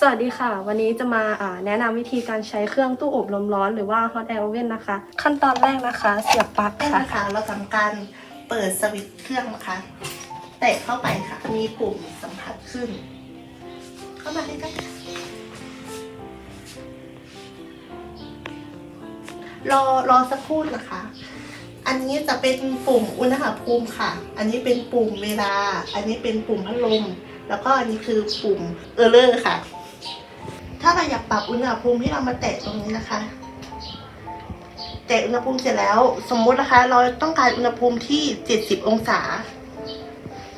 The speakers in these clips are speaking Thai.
สวัสดีค่ะ วันนี้จะมาแนะนำวิธีการใช้เครื่องตู้อบลมร้อนหรือว่า hot air oven นะคะ ขั้นตอนแรกนะคะ เสียบปลั๊กนะค่ะนะคะเราทำการเปิดสวิตช์เครื่องนะคะแตะเข้าไปค่ะ มีปุ่มสัมผัสขึ้น เข้ามาใกล้ๆค่ะรอรอสักครู่นะคะ อันนี้จะเป็นปุ่มอุณหภูมิค่ะ อันนี้เป็นปุ่มเวลา อันนี้เป็นปุ่มพัดลมแล้วก็อันนี้คือปุ่มเออร์เลอร์ค่ะ อยากปรับอุณหภูมิให้เรามาแตะตรงนี้นะคะ แตะอุณหภูมิเสร็จแล้ว สมมตินะคะ เราต้องการอุณหภูมิที่ 70 องศา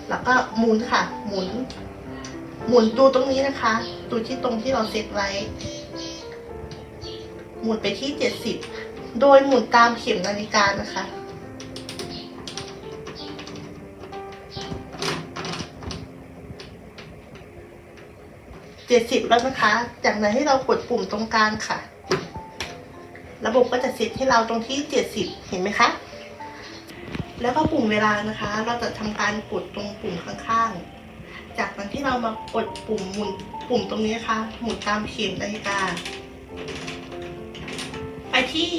แล้วก็หมุนค่ะ หมุน หมุนดูตรงนี้นะคะดูที่ตรงที่เราเซตไว้ หมุนไปที่ 70 โดยหมุนตามเข็มนาฬิกานะคะ 70แล้วนะคะ จากนั้นให้เรากดปุ่มตรงกลางค่ะ ระบบก็จะเซตให้เราตรงที่70เห็นไหมคะ แล้วก็ปุ่มเวลานะคะ เราจะทำการกดตรงปุ่มข้างๆ จากนั้นที่เรามากดปุ่มหมุนปุ่มตรงนี้นะคะ หมุนตามเข็มนาฬิกา ไปที่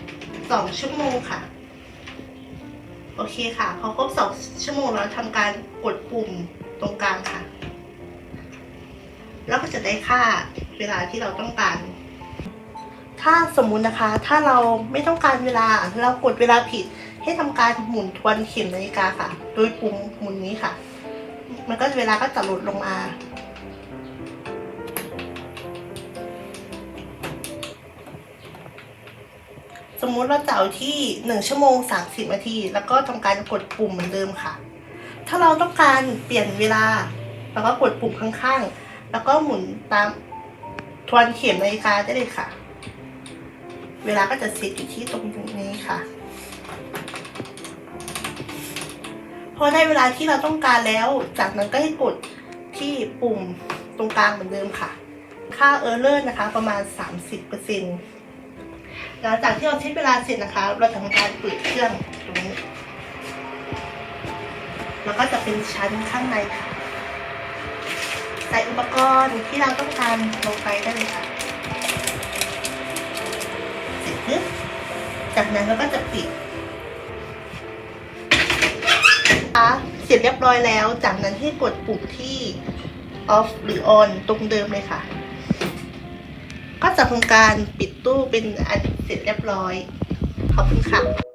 2ชั่วโมงค่ะ โอเคค่ะ พอครบ2ชั่วโมงแล้วทำการกดปุ่มตรงกลางค่ะ แล้วก็จะได้ค่าเวลาที่เราต้องการ ถ้าสมมุตินะคะ ถ้าเราไม่ต้องการเวลาเรากดเวลาผิด ให้ทำการหมุนทวนเข็มนาฬิกาค่ะ โดยปุ่มหมุนนี้ค่ะ มันก็เวลาก็จะลดลงมาสมมุติเราจะเอาที่ 1 ชั่วโมง 30 นาที แล้วก็ทำการกดปุ่มเหมือนเดิมค่ะ ถ้าเราต้องการเปลี่ยนเวลา เราก็กดปุ่มข้างๆ แล้วก็หมุนตามทวนเข็มนาฬิกาได้เลยค่ะ เวลาก็จะเซตอยู่ที่ตรงนี้ค่ะ พอได้เวลาที่เราต้องการแล้ว จากนั้นก็ให้กดที่ปุ่มตรงกลางเหมือนเดิมค่ะ ค่าเออร์เลอร์นะคะ ประมาณ 30%หลังจากที่เราเช็คเวลาเสร็จนะคะ เราทำการเปิดเครื่องตรงนี้ แล้วก็จะเป็นชั้นข้างในค่ะ ใส่อุปกรณ์ที่เราต้องการลงไปได้เลยค่ะเสร็จปึ๊บจากนั้นเราก็จะปิดนะคะเสร็จเรียบร้อยแล้ว จากนั้นให้กดปุ่มที่ off หรือ on ตรงเดิมเลยค่ะ ก็จะทำการปิดตู้เป็นอันเสร็จเรียบร้อย ขอบคุณค่ะ